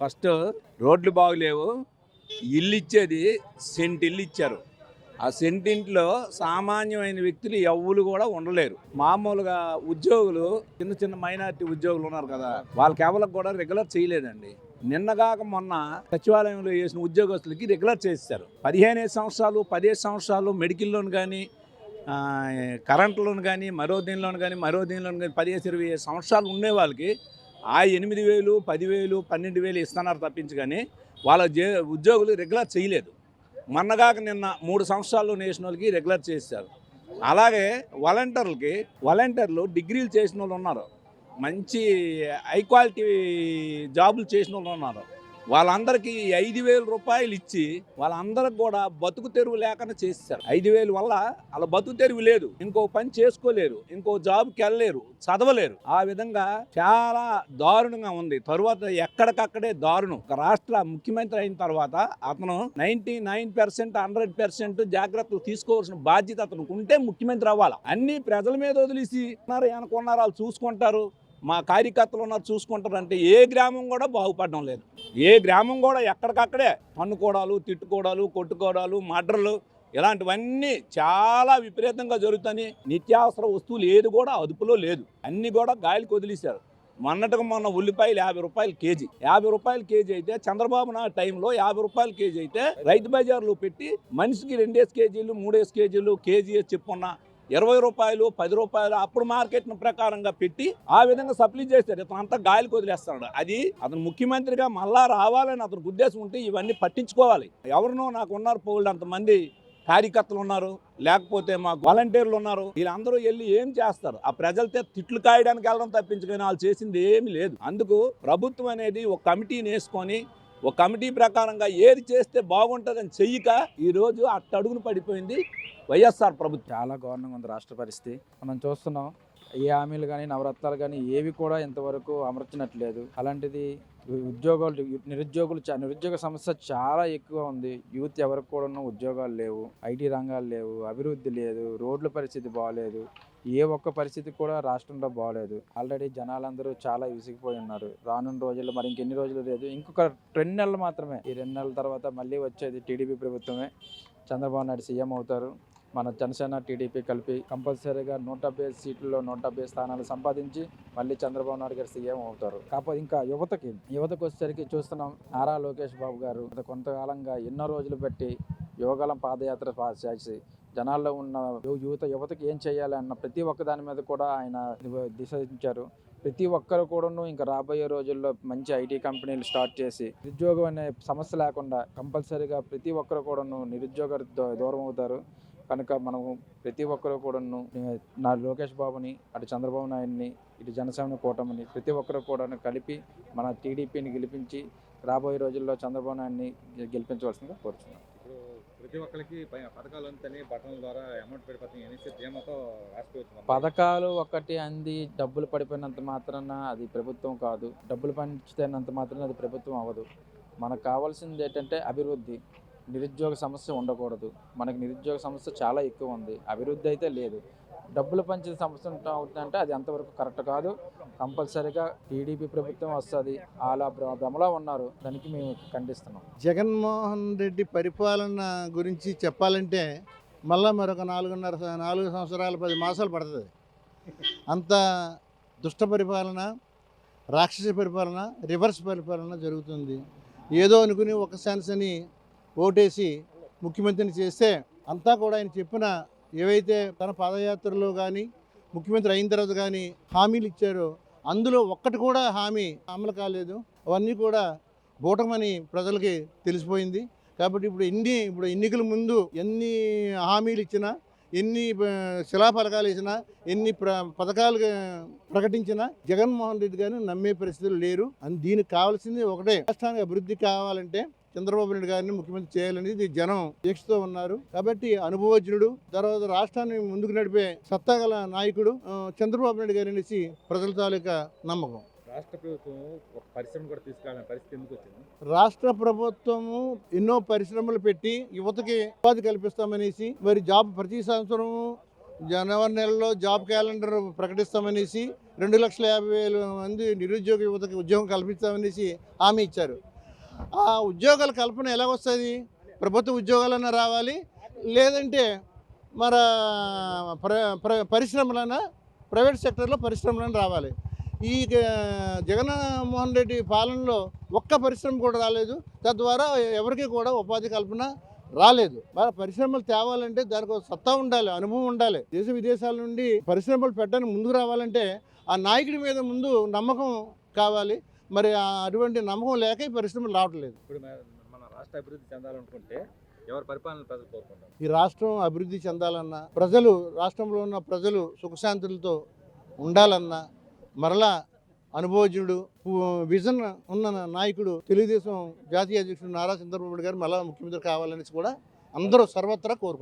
First రోడ్లు బాగులేవు. ఇల్లు ఇచ్చేది సెంట్ ఇల్లు ఇచ్చారు ఆ సెంటింట్లో సామాన్యమైన వ్యక్తులు ఎవ్వరు కూడా ఉండలేరు. మామూలుగా ఉద్యోగులు చిన్న చిన్న మైనారిటీ ఉద్యోగులు ఉన్నారు కదా వాళ్ళకి ఎవరికి కూడా రెగ్యులర్ చేయలేదండి. నిన్నగాక మొన్న సచివాలయంలో చేసిన ఉద్యోగస్తులకి రెగ్యులర్ చేశారు పదిహేను సంవత్సరాలు పదిహేను సంవత్సరాలు మెడికల్లోను కానీ కరెంట్లోను కానీ మరో దీనిలోను కానీ మరో దీనిలోను కానీ పదిహేను ఇరవై ఐదు సంవత్సరాలు ఉండే వాళ్ళకి ఆ ఎనిమిది వేలు పదివేలు పన్నెండు వేలు ఇస్తున్నారు తప్పించి కానీ వాళ్ళ జే ఉద్యోగులు రెగ్యులర్ చేయలేదు. మొన్నగాక నిన్న మూడు సంవత్సరాలు నేసిన వాళ్ళకి రెగ్యులర్ చేశారు. అలాగే వాలంటీర్లకి వాలంటీర్లు డిగ్రీలు చేసిన వాళ్ళు ఉన్నారు. మంచి హై క్వాలిటీ జాబులు చేసిన వాళ్ళు ఉన్నారు. వాళ్ళందరికీ ఐదు వేల రూపాయలు ఇచ్చి వాళ్ళందరికి కూడా బతుకు తెరువు లేకుండా చేశారు ఐదు వేలు వల్ల వాళ్ళ బతుకు తెరువు లేదు. ఇంకో పని చేసుకోలేరు. ఇంకో జాబ్కి వెళ్ళలేరు. చదవలేరు. ఆ విధంగా చాలా దారుణంగా ఉంది. తరువాత ఎక్కడికక్కడే దారుణం. ఒక రాష్ట్ర ముఖ్యమంత్రి అయిన తర్వాత అతను ninety nine percent hundred percent జాగ్రత్తలు తీసుకోవాల్సిన బాధ్యత అతనికి ఉంటే ముఖ్యమంత్రి అవ్వాలి. అన్ని ప్రజల మీద వదిలేసి ఉన్నారు వెనకున్నారు వాళ్ళు చూసుకుంటారు. మా కార్యకర్తలు ఉన్నారు చూసుకుంటారంటే ఏ గ్రామం కూడా బాగుపడడం లేదు. ఏ గ్రామం కూడా ఎక్కడికక్కడే పన్నుకోవడాలు తిట్టుకోవడాలు కొట్టుకోవడాలు మర్డర్లు ఇలాంటివన్నీ చాలా విపరీతంగా జరుగుతాయి నిత్యావసర వస్తువులు ఏది కూడా అదుపులో లేదు. అన్నీ కూడా గాలికి వదిలేశారు. మొన్నటికి మొన్న ఉల్లిపాయలు యాభై రూపాయలు కేజీ. యాభై రూపాయలు కేజీ అయితే చంద్రబాబు నాయుడు టైంలో యాభై రూపాయలు కేజీ అయితే రైతు బజార్లో పెట్టి మనిషికి రెండేసి కేజీలు మూడేసి కేజీలు కేజీ చెప్పున్న ఇరవై రూపాయలు పది రూపాయలు అప్పుడు మార్కెట్ ప్రకారంగా పెట్టి ఆ విధంగా సప్లై చేస్తారు ఇతను అంతా గాలికి వదిలేస్తాడు అది అతను ముఖ్యమంత్రిగా మళ్ళా రావాలని అతనికి ఉద్దేశం ఉంటే ఇవన్నీ పట్టించుకోవాలి. ఎవరినో నాకు ఉన్నారు పోళ్ళు అంతమంది కార్యకర్తలు ఉన్నారు. లేకపోతే మాకు వాలంటీర్లు ఉన్నారు. వీళ్ళందరూ వెళ్ళి ఏం చేస్తారు? ఆ ప్రజలతో తిట్లు కాయడానికి వెళ్ళడం తప్పించుకొని వాళ్ళు చేసింది ఏమీ లేదు. అందుకు ప్రభుత్వం అనేది ఒక కమిటీని వేసుకొని ఒక కమిటీ ప్రకారంగా ఏది చేస్తే బాగుంటుందని చెయ్యక ఈరోజు అట్టడుగును పడిపోయింది వైఎస్ఆర్ ప్రభుత్వం. చాలా ఘోరంగా ఉంది రాష్ట్ర పరిస్థితి. మనం చూస్తున్నాం ఏ హామీలు కానీ నవరత్నాలు కానీ ఏవి కూడా ఇంతవరకు అమర్చినట్లేదు. అలాంటిది ఉద్యోగాలు నిరుద్యోగులు చా- నిరుద్యోగ సమస్య చాలా ఎక్కువ ఉంది. యూత్ ఎవరికి కూడా ఉద్యోగాలు లేవు. ఐటీ రంగాలు లేవు. అభివృద్ధి లేదు. రోడ్ల పరిస్థితి బాగాలేదు ఏ ఒక్క పరిస్థితి కూడా రాష్ట్రంలో బాగాలేదు ఆల్రెడీ జనాలందరూ చాలా విసిగిపోయి ఉన్నారు. రానున్న రోజుల్లో మరి ఇంకెన్ని రోజులు లేదు. ఇంకొక రెండు నెలలు మాత్రమే. ఈ రెండు నెలల తర్వాత మళ్ళీ వచ్చేది టీడీపీ ప్రభుత్వమే. చంద్రబాబు నాయుడు సీఎం అవుతారు. మన జనసేన టీడీపీ కలిపి కంపల్సరీగా నూట డెబ్బై సీట్లలో నూట డెబ్బై స్థానాలు సంపాదించి మళ్ళీ చంద్రబాబు నాయుడు గారు సీఎం అవుతారు. కాకపోతే ఇంకా యువతకి యువతకు వచ్చేసరికి చూస్తున్నాం నారా లోకేష్ బాబు గారు కొంతకాలంగా ఎన్నో రోజులు పెట్టి యువగలం పాదయాత్ర చేసి జనాల్లో ఉన్న యు- యువత యువతకి ఏం చేయాలి అన్న ప్రతి ఒక్క దాని మీద కూడా ఆయన దిశించారు ప్రతి ఒక్కరు కూడాను ఇంకా రాబోయే రోజుల్లో మంచి ఐటీ కంపెనీలు స్టార్ట్ చేసి నిరుద్యోగం అనే సమస్య లేకుండా కంపల్సరీగా ప్రతి ఒక్కరు కూడాను నిరుద్యోగ దూ- దూరం అవుతారు. కనుక మనము ప్రతి ఒక్కరు కూడాను నా లోకేష్ బాబుని అటు చంద్రబాబు నాయుడిని ఇటు జనసేన కూటమిని ప్రతి ఒక్కరు కూడా కలిపి మన టీడీపీని గెలిపించి రాబోయే రోజుల్లో చంద్రబాబు నాయుడిని గెలిపించవలసిందిగా కోరుతున్నాను ఇప్పుడు ప్రతి ఒక్కరికి పథకాలు అంతని బటన్ల ద్వారా అమౌంట్ పడిపోతుంది పథకాలు ఒకటి అంది డబ్బులు పడిపోయినంత మాత్రాన అది ప్రభుత్వం కాదు. డబ్బులు పంచితేనంత మాత్రాన అది ప్రభుత్వం అవ్వదు. మనకు కావాల్సింది ఏంటంటే అభివృద్ధి. నిరుద్యోగ సమస్య ఉండకూడదు. మనకి నిరుద్యోగ సమస్య చాలా ఎక్కువ ఉంది. అభివృద్ధి అయితే లేదు. డబ్బులు పంచే సమస్య అవుతుందంటే అది అంతవరకు కరెక్ట్ కాదు. కంపల్సరీగా టీడీపీ ప్రభుత్వం వస్తుంది. అలా భ్ర- భ్రమలో ఉన్నారు. దానికి మేము ఖండిస్తున్నాం. జగన్మోహన్ రెడ్డి పరిపాలన గురించి చెప్పాలంటే మళ్ళా మరొక నాలుగున్నర నాలుగు సంవత్సరాలు పది మాసాలు పడుతుంది. అంత దుష్ట పరిపాలన రాక్షస పరిపాలన రివర్స్ పరిపాలన జరుగుతుంది. ఏదో అనుకుని ఒక ఛాన్స్ అని ఓటేసి ముఖ్యమంత్రిని చేస్తే అంతా కూడా ఆయన చెప్పిన ఏవైతే తన పాదయాత్రలో కానీ ముఖ్యమంత్రి అయిన తర్వాత కానీ హామీలు ఇచ్చారో అందులో ఒక్కటి కూడా హామీ అమలు కాలేదు. అవన్నీ కూడా బూటమని ప్రజలకి తెలిసిపోయింది. కాబట్టి ఇప్పుడు ఎన్ని ఇప్పుడు ఎన్నికల ముందు ఎన్ని హామీలు ఇచ్చినా ఎన్ని శిలాఫలకాలు ఇచ్చినా ఎన్ని ప్ర పథకాలు ప్రకటించినా జగన్మోహన్ రెడ్డి గారిని నమ్మే పరిస్థితులు లేరు. అని దీనికి కావాల్సింది ఒకటే. రాష్ట్రానికి అభివృద్ధి కావాలంటే చంద్రబాబు నాయుడు గారిని ముఖ్యమంత్రి చేయాలనేది జనం దీక్షతో ఉన్నారు. కాబట్టి అనుభవజ్ఞుడు తర్వాత రాష్ట్రాన్ని ముందుకు నడిపే సత్తాగల నాయకుడు చంద్రబాబు నాయుడు గారు అనేసి ప్రజల తాలూకా నమ్మకం. రాష్ట్ర ప్రభుత్వం ఒక పరిశ్రమ కూడా తీసుకురావాలని పరిస్థితి ఎందుకు వచ్చింది? రాష్ట్ర ప్రభుత్వము ఎన్నో పరిశ్రమలు పెట్టి యువతకి ఉపాధి కల్పిస్తామనేసి మరి జాబ్ ప్రతి సంవత్సరము జనవరి నెలలో జాబ్ క్యాలెండర్ ప్రకటిస్తామనేసి రెండు లక్షల యాభై వేల మంది నిరుద్యోగ యువతకి ఉద్యోగం కల్పిస్తామనేసి హామీ ఇచ్చారు. ఆ ఉద్యోగాల కల్పన ఎలా వస్తుంది? ప్రభుత్వ ఉద్యోగాలన్నా రావాలి లేదంటే మన ప్ర ప్ర పరిశ్రమలైనా ప్రైవేట్ సెక్టర్లో పరిశ్రమలను రావాలి. ఈ జగన్మోహన్ రెడ్డి పాలనలో ఒక్క పరిశ్రమ కూడా రాలేదు. తద్వారా ఎవరికి కూడా ఉపాధి కల్పన రాలేదు. మరి పరిశ్రమలు తేవాలంటే దానికి ఒక సత్తా ఉండాలి అనుభవం ఉండాలి. దేశ విదేశాల నుండి పరిశ్రమలు పెట్టడానికి ముందుకు రావాలంటే ఆ నాయకుడి మీద ముందు నమ్మకం కావాలి. మరి ఆ అటువంటి నమ్మకం లేక ఈ పరిశ్రమలు రావట్లేదు. ఇప్పుడు మన రాష్ట్ర అభివృద్ధి చెందాలనుకుంటే ఎవరి పరిపాలన ప్రజలు కోరుకుంటారు? ఈ రాష్ట్రం అభివృద్ధి చెందాలన్నా ప్రజలు రాష్ట్రంలో ఉన్న ప్రజలు సుఖశాంతులతో ఉండాలన్నా మరలా అనుభవజ్ఞుడు విజన్ ఉన్న నాయకుడు తెలుగుదేశం జాతీయ అధ్యక్షుడు నారా చంద్రబాబు నాయుడు గారు మరలా ముఖ్యమంత్రి కావాలనేసి కూడా అందరూ సర్వత్రా కోరుకుంటున్నారు.